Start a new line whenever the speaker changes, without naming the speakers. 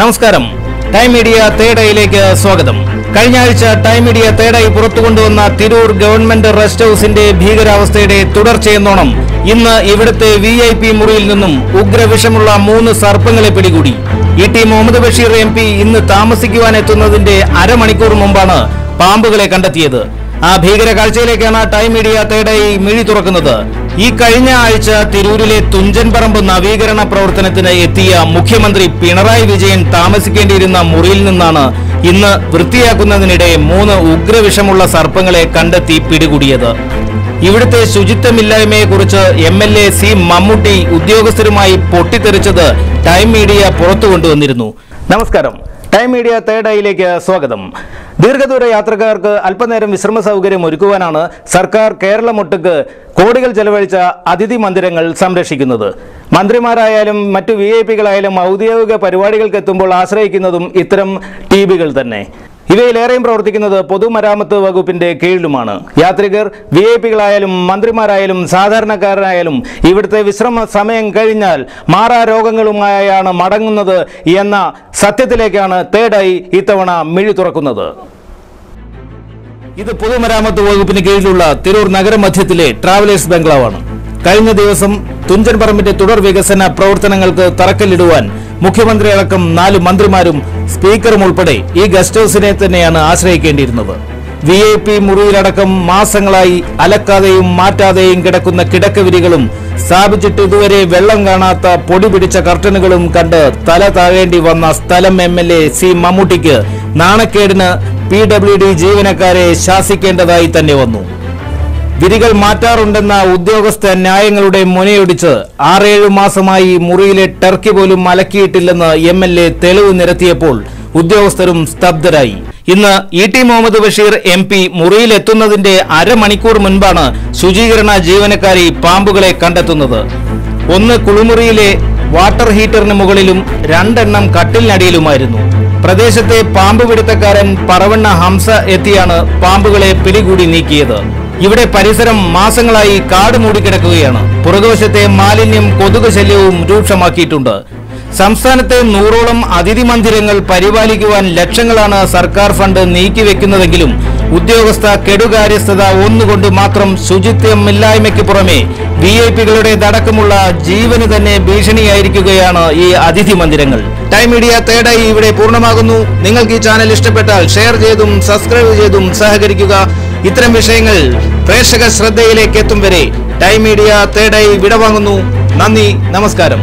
നമസ്കാരം. Time media തേടയിലേക്ക് സ്വാഗതം. കഴിഞ്ഞ ആഴ്ച ടൈം മീഡിയ തേടായി പുറത്തു കൊണ്ടുവന്ന തിരൂർ ഗവൺമെന്റ് റെസ്റ്റ് ഹൌസിന്റെ ഭീകരാവസ്ഥയുടെ തുടർച്ചയെന്നോണം ഇന്ന് ഇവിടുത്തെ വി ഐ പി മുറിയിൽ നിന്നും ഉഗ്രവിഷമുള്ള മൂന്ന് സർപ്പങ്ങളെ പിടികൂടി. E T Muhammad Basheer M P ഇന്ന് താമസിക്കുവാൻ എത്തുന്നതിന്റെ അരമണിക്കൂർ മുമ്പാണ് പാമ്പുകളെ കണ്ടെത്തിയത്. ആ ഭീകര കാഴ്ചയിലേക്കാണ് ടൈം മീഡിയ തേടായി മിഴി തുറക്കുന്നത്. ഈ കഴിഞ്ഞ ആഴ്ച തിരൂരിലെ തുഞ്ചൻപറമ്പ് നവീകരണ പ്രവർത്തനത്തിന് എത്തിയ മുഖ്യമന്ത്രി പിണറായി വിജയൻ താമസിക്കേണ്ടിയിരുന്ന മുറിയിൽ നിന്നാണ് ഇന്ന് വൃത്തിയാക്കുന്നതിനിടെ മൂന്ന് ഉഗ്രവിഷമുള്ള സർപ്പങ്ങളെ കണ്ടെത്തി പിടികൂടിയത്. ഇവിടുത്തെ ശുചിത്വമില്ലായ്മയെക്കുറിച്ച് M L A C Mammootty ഉദ്യോഗസ്ഥരുമായി പൊട്ടിത്തെറിച്ചത് ടൈം മീഡിയ പുറത്തു കൊണ്ടുവന്നിരുന്നു നമസ്കാരം. ടൈം മീഡിയ തേർഡ് ഐയിലേക്ക് സ്വാഗതം. ദീർഘദൂര യാത്രക്കാർക്ക് അല്പനേരം വിശ്രമ സൗകര്യം ഒരുക്കുവാനാണ് സർക്കാർ കേരളമൊട്ടുക്ക് കോടികൾ ചെലവഴിച്ച അതിഥി മന്ദിരങ്ങൾ സംരക്ഷിക്കുന്നത്. മന്ത്രിമാരായാലും മറ്റു വി ഐ പികളായാലും ഔദ്യോഗിക പരിപാടികൾക്ക് എത്തുമ്പോൾ ആശ്രയിക്കുന്നതും ഇത്തരം ടി തന്നെ. ഇവയിലേറെയും പ്രവർത്തിക്കുന്നത് പൊതുമരാമത്ത് വകുപ്പിന്റെ കീഴിലുമാണ്. യാത്രികർ വി ഐ പികളായാലും മന്ത്രിമാരായാലും സാധാരണക്കാരായാലും ഇവിടുത്തെ വിശ്രമ സമയം കഴിഞ്ഞാൽ മാറാ രോഗങ്ങളുമായാണ് മടങ്ങുന്നത് എന്ന സത്യത്തിലേക്കാണ് തേർഡായി ഇത്തവണ മിഴി തുറക്കുന്നത്. ഇത് പൊതുമരാമത്ത് വകുപ്പിന് കീഴിലുള്ള തിരൂർ നഗരമധ്യത്തിലെ ട്രാവലേഴ്സ് ബംഗ്ലാവാണ്. കഴിഞ്ഞ ദിവസം തുഞ്ചൻ പറമ്പിന്റെ തുടർ വികസന പ്രവർത്തനങ്ങൾക്ക് തറക്കല്ലിടുവാൻ മുഖ്യമന്ത്രി അടക്കം നാല് മന്ത്രിമാരും സ്പീക്കറും ഉൾപ്പെടെ ഈ ഗസ്റ്റ് ഹൌസിനെ തന്നെയാണ് ആശ്രയിക്കേണ്ടിയിരുന്നത്. വി ഐ പി മുറിയിലടക്കം മാസങ്ങളായി അലക്കാതെയും മാറ്റാതെയും കിടക്കുന്ന കിടക്കവിരികളും സ്ഥാപിച്ചിട്ട് ഇതുവരെ വെള്ളം കാണാത്ത പൊടി പിടിച്ച കർട്ടനുകളും കണ്ട് തല താഴേണ്ടി വന്ന സ്ഥലം എം എൽ എ സി മമ്മൂട്ടിക്ക് നാണക്കേടിന് പി ഡബ്ല്യു ഡി ജീവനക്കാരെ ശാസിക്കേണ്ടതായി തന്നെ വന്നു. വിരികൾ മാറ്റാറുണ്ടെന്ന ഉദ്യോഗസ്ഥ ന്യായങ്ങളുടെ മുനയൊടിച്ച് ആറേഴു മാസമായി മുറിയിലെ ടർക്കി പോലും അലക്കിയിട്ടില്ലെന്ന് എം എൽ എ തെളിവ് നിരത്തിയപ്പോൾ ഉദ്യോഗസ്ഥരും സ്തബ്ധരായി. ഇന്ന് E T Muhammad Basheer M P മുറിയിലെത്തുന്നതിന്റെ അരമണിക്കൂർ മുൻപാണ് ശുചീകരണ ജീവനക്കാരി പാമ്പുകളെ കണ്ടെത്തുന്നത്. ഒന്ന് കുളിമുറിയിലെ വാട്ടർ ഹീറ്ററിന് മുകളിലും രണ്ടെണ്ണം കട്ടിലിനടിയിലുമായിരുന്നു. പ്രദേശത്തെ പാമ്പ് പിടുത്തക്കാരൻ പറവണ്ണ ഹംസ എത്തിയാണ് പാമ്പുകളെ പിടികൂടി നീക്കിയത്. ഇവിടെ പരിസരം മാസങ്ങളായി കാട് മൂടിക്കിടക്കുകയാണ്. പുറകുവശത്തെ മാലിന്യം കൊതുക് ശല്യവും രൂക്ഷമാക്കിയിട്ടുണ്ട്. സംസ്ഥാനത്തെ നൂറോളം അതിഥി മന്ദിരങ്ങൾ പരിപാലിക്കുവാൻ ലക്ഷങ്ങളാണ് സർക്കാർ ഫണ്ട് നീക്കിവെക്കുന്നതെങ്കിലും ഉദ്യോഗസ്ഥ കെടുകാര്യസ്ഥത ഒന്നുകൊണ്ട് മാത്രം ശുചിത്വമില്ലായ്മയ്ക്ക് പുറമെ വി ഐ പികളുടേതടക്കമുള്ള ജീവന് തന്നെ ഭീഷണിയായിരിക്കുകയാണ് ഈ അതിഥി മന്ദിരങ്ങൾ. ടൈം മീഡിയ തേടായി ഇവിടെ പൂർണമാകുന്നു. നിങ്ങൾക്ക് ഈ ചാനൽ ഇഷ്ടപ്പെട്ടാൽ ഷെയർ ചെയ്തും സബ്സ്ക്രൈബ് ചെയ്തും സഹകരിക്കുക. ഇത്തരം വിഷയങ്ങൾ പ്രേക്ഷക ശ്രദ്ധയിലേക്ക് എത്തും വരെ ടൈം മീഡിയ തേടായി വിടവാങ്ങുന്നു. നന്ദി നമസ്കാരം.